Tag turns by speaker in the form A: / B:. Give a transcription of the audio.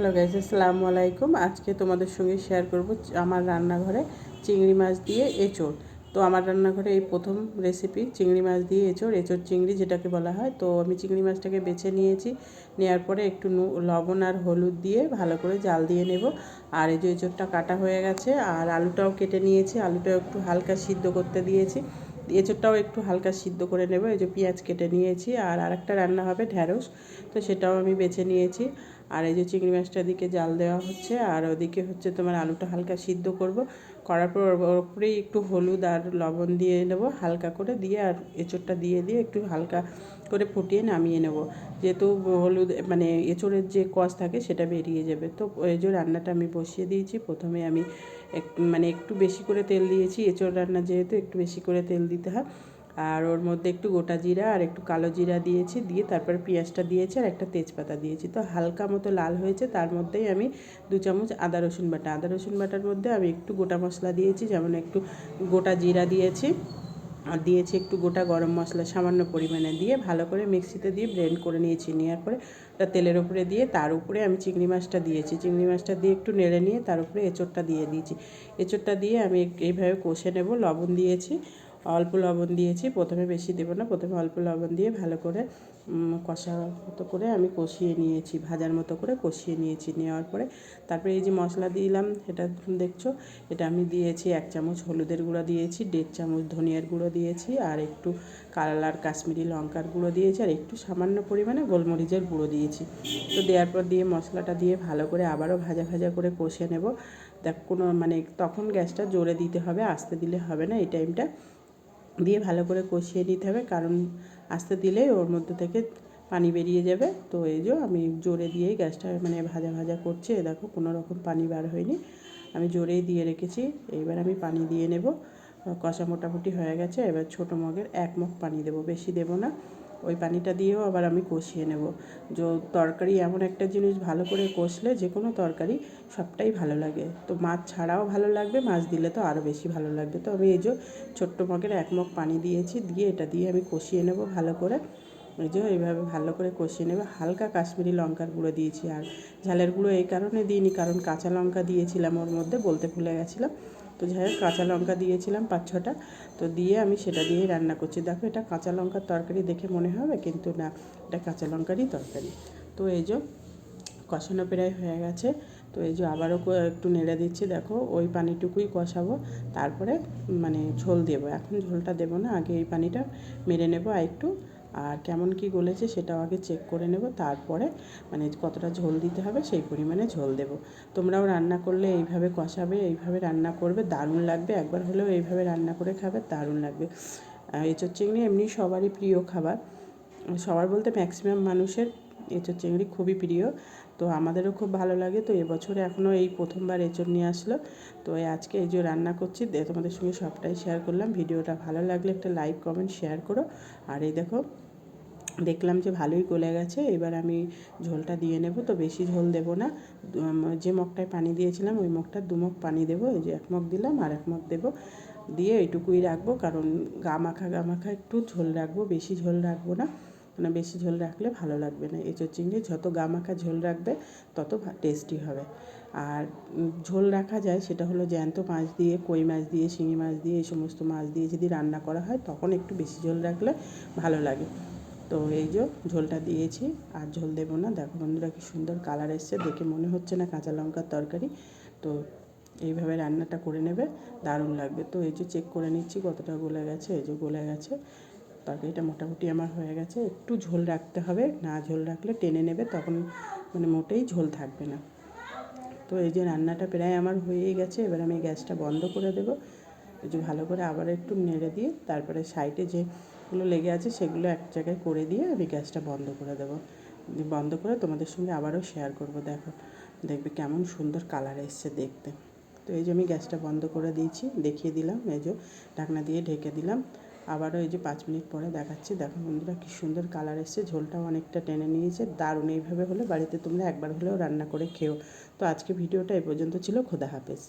A: Hello guys আসসালামু আলাইকুম। আজকে তোমাদের সঙ্গে শেয়ার করব আমার রান্নাঘরে চিংড়ি মাছ দিয়ে এঁচোড়। তো আমার রান্নাঘরে এই প্রথম রেসিপি চিংড়ি মাছ দিয়ে এঁচোড়। এঁচোড় চিংড়ি যেটাকে বলা হয়। তো আমি চিংড়ি মাছটাকে বেছে নিয়েছি। নেওয়ার পরে একটু লবণ আর হলুদ দিয়ে ভালো করে জাল দিয়ে নেব। আর এই যে এঁচোড়টা কাটা হয়ে গেছে, আর আলুটাও কেটে নিয়েছি। আলুটাও একটু হালকা সিদ্ধ করতে দিয়েছি। এঁচোড়টাও একটু হালকা সিদ্ধ করে নেব। এই যে পেঁয়াজ কেটে নিয়েছি। আর আরেকটা রান্না হবে ঢ্যাঁড়স তো সেটাও আমি বেছে নিয়েছি। আর এই যে চিংড়ি মাছটার দিকে জাল দেওয়া হচ্ছে, আর ওদিকে হচ্ছে তোমার আলুটা হালকা সিদ্ধ করব। করার পর ওর উপরেই একটু হলুদ আর লবণ দিয়ে নেব, হালকা করে দিয়ে আর এঁচোড়টা দিয়ে দিয়ে একটু হালকা করে ফুটিয়ে নামিয়ে নেব। যেহেতু হলুদ মানে এঁচোড়ের যে কষ থাকে সেটা বেরিয়ে যাবে। তো এই যে রান্নাটা আমি বসিয়ে দিয়েছি, প্রথমে আমি একটু মানে একটু বেশি করে তেল দিয়েছি। এঁচোড় রান্না যেহেতু একটু বেশি করে তেল দিতে হয় আর ওর মধ্যে একটু গোটা জিরা আর একটু কালো জিরা দিয়েছি, দিয়ে তারপরে পেঁয়াজটা দিয়েছি আর একটা তেজপাতা দিয়েছি। তো হালকা মতো লাল হয়েছে, তার মধ্যেই আমি দু চামচ আদা রসুন বাটা। আদা রসুন বাটার মধ্যে আমি একটু গোটা মশলা দিয়েছি, যেমন একটু গোটা জিরা দিয়েছি, আর দিয়েছি একটু গোটা গরম মশলা সামান্য পরিমাণে দিয়ে ভালো করে মিক্সিতে দিয়ে ব্লেন্ড করে নিয়েছি। নেওয়ার পরে ওটা তেলের উপরে দিয়ে তার উপরে আমি চিংড়ি মাছটা দিয়েছি। চিংড়ি মাছটা দিয়ে একটু নেড়ে নিয়ে তার উপরে এঁচোড়টা দিয়ে দিয়েছি। এঁচোড়টা দিয়ে আমি এইভাবে কষে নেব, লবণ দিয়েছি। অল্প লবণ দিয়েছি। প্রথমে বেশি দেবো না, প্রথমে অল্প লবণ দিয়ে ভালো করে কষা মতো করে আমি কষিয়ে নিয়েছি, ভাজার মতো করে কষিয়ে নিয়েছি নেওয়ার পরে। তারপরে এই যে মশলা দিলাম, এটা দেখছ, এটা আমি দিয়েছি এক চামচ হলুদের গুঁড়ো দিয়েছি, দেড় চামচ ধনিয়ার গুঁড়ো দিয়েছি, আর একটু কালার কাশ্মীরি লঙ্কার গুঁড়ো দিয়েছি, আর একটু সামান্য পরিমাণে গোলমরিচের গুঁড়ো দিয়েছি। তো দেওয়ার পর দিয়ে মশলাটা দিয়ে ভালো করে আবারও ভাজা ভাজা করে কষে নেব। দেখ, কোনো মানে তখন গ্যাসটা জোরে দিতে হবে, আস্তে দিলে হবে না এই টাইমটা। দিয়ে ভালো করে কষিয়ে নিতে হবে, কারণ আস্তে দিলে ওর মধ্যে থেকে পানি বেরিয়ে যাবে। তো এই যে আমি জোরে দিয়েই গ্যাসটা মানে ভাজা ভাজা করছে, এ দেখো কোনো রকম পানি বার হয়নি। আমি জোরেই দিয়ে রেখেছি এবার আমি পানি দিয়ে নেব। কষা মোটামুটি হয়ে গেছে, এবার ছোটো মগের এক মগ পানি দেবো, বেশি দেবো না। ওই পানিটা দিয়েও আবার আমি কষিয়ে নেব। যে, তরকারি এমন একটা জিনিস ভালো করে কষলে যে কোনো তরকারি সবটাই ভালো লাগে। তো মাছ ছাড়াও ভালো লাগবে, মাছ দিলে তো আরও বেশি ভালো লাগবে। তো আমি এই যে ছোট্ট মগের এক মগ পানি দিয়েছি, দিয়ে এটা দিয়ে আমি কষিয়ে নেব ভালো করে। এই যে এইভাবে ভালো করে কষিয়ে নেবে। হালকা কাশ্মীরি লঙ্কার গুঁড়ো দিয়েছি আর ঝালের গুঁড়ো এই কারণে দিইনি, কারণ কাঁচা লঙ্কা দিয়েছিলাম ওর মধ্যে, বলতে ভুলে গেছিলাম তো যাই হোক, কাঁচা লঙ্কা দিয়েছিলাম পাঁচ ছটা। তো দিয়ে আমি সেটা দিয়েই রান্না করছি। দেখো, এটা কাঁচা লঙ্কার তরকারি দেখে মনে হবে, কিন্তু না, এটা কাঁচা লঙ্কারই তরকারি। তো এই যে কষানো প্রায় হয়ে গেছে। তো এই যে আবারও একটু নেড়ে দিচ্ছি। দেখো, ওই পানিটুকুই কষাবো। তারপরে মানে ঝোল দেবো। এখন ঝোলটা দেবো না, আগে এই পানিটা মেরে নেব। আর একটু আর কেমন কি গলেছে সেটাও আগে চেক করে নেব, তারপরে মানে কতটা ঝোল দিতে হবে সেই পরিমাণে ঝোল দেব। তোমরাও রান্না করলে এইভাবে কষাবে, এইভাবে রান্না করবে, দারুণ লাগবে, একবার হলেও এইভাবে রান্না করে খাবে, দারুণ লাগবে। এঁচোর চিংড়ি এমনি সবারই প্রিয় খাবার। সবার বলতে ম্যাক্সিমাম মানুষের এঁচোর চিংড়ি খুবই প্রিয়, তো আমাদেরও খুব ভালো লাগে, তো এবছরে এখনও এই প্রথমবার এঁচোর নিয়ে আসলো। তো আজকে এই যে রান্না করছি তোমাদের সঙ্গে সবটাই শেয়ার করলাম। ভিডিওটা ভালো লাগলে একটা লাইক কমেন্ট শেয়ার করো। আর এই দেখো দেখলাম যে ভালোই গলে গেছে, এবার আমি ঝোলটা দিয়ে নেব। তো বেশি ঝোল দেব না। যে মগটায় পানি দিয়েছিলাম, ওই মগটার দু মগ পানি দেবো ওই যে এক মগ দিলাম, আর এক মগ দেবো। দিয়ে এইটুকুই রাখব, কারণ গা মাখা গা মাখা একটু ঝোল রাখব, বেশি ঝোল রাখব না। মানে বেশি ঝোল রাখলে ভালো লাগবে না। এঁচোর চিংড়ি যত গা মাখা ঝোল রাখবে, তত টেস্টি হবে। আর ঝোল রাখা যায়, সেটা হলো জ্যান্ত মাছ দিয়ে, কই মাছ দিয়ে, শিঙি মাছ দিয়ে, এই সমস্ত মাছ দিয়ে যদি রান্না করা হয়, তখন একটু বেশি ঝোল রাখলে ভালো লাগে। তো এই যে ঝোলটা দিয়েছি, আর ঝোল দেবো না। দেখো বন্ধুরা কি সুন্দর কালার এসছে, দেখে মনে হচ্ছে না কাঁচা লঙ্কার তরকারি। তো এইভাবে রান্নাটা করে নেবে, দারুণ লাগবে। তো এই যে চেক করে নিচ্ছি কতটা গলে গেছে, এই যে গলে গেছে। তরকারিটা মোটামুটি আমার হয়ে গেছে। একটু ঝোল রাখতে হবে, না ঝোল রাখলে টেনে নেবে, তখন মানে মোটেই ঝোল থাকবে না। তো এই যে রান্নাটা প্রায় আমার হয়েই গেছে, এবার আমি গ্যাসটা বন্ধ করে দেবো। এই যে ভালো করে আবার একটু নেড়ে দিয়ে তারপরে সাইডে যেগুলো লেগে আছে সেগুলো এক জায়গায় করে দিয়ে আমি গ্যাসটা বন্ধ করে দেবো। বন্ধ করে তোমাদের সঙ্গে আবারও শেয়ার করব, দেখো। দেখবে কেমন সুন্দর কালার এসছে দেখতে। তো এই যে আমি গ্যাসটা বন্ধ করে দিয়েছি, দেখিয়ে দিলাম, এই যে ঢাকনা দিয়ে ঢেকে দিলাম। আবারও এই যে পাঁচ মিনিট পরে দেখাচ্ছি, দেখো বন্ধুরা কী সুন্দর কালার এসছে, ঝোলটাও অনেকটা টেনে নিয়েছে, দারুণ। এইভাবে হলে বাড়িতে তোমরা একবার হলেও রান্না করে খেও। তো আজকে ভিডিওটা এ পর্যন্ত ছিল, খোদা হাফেজ।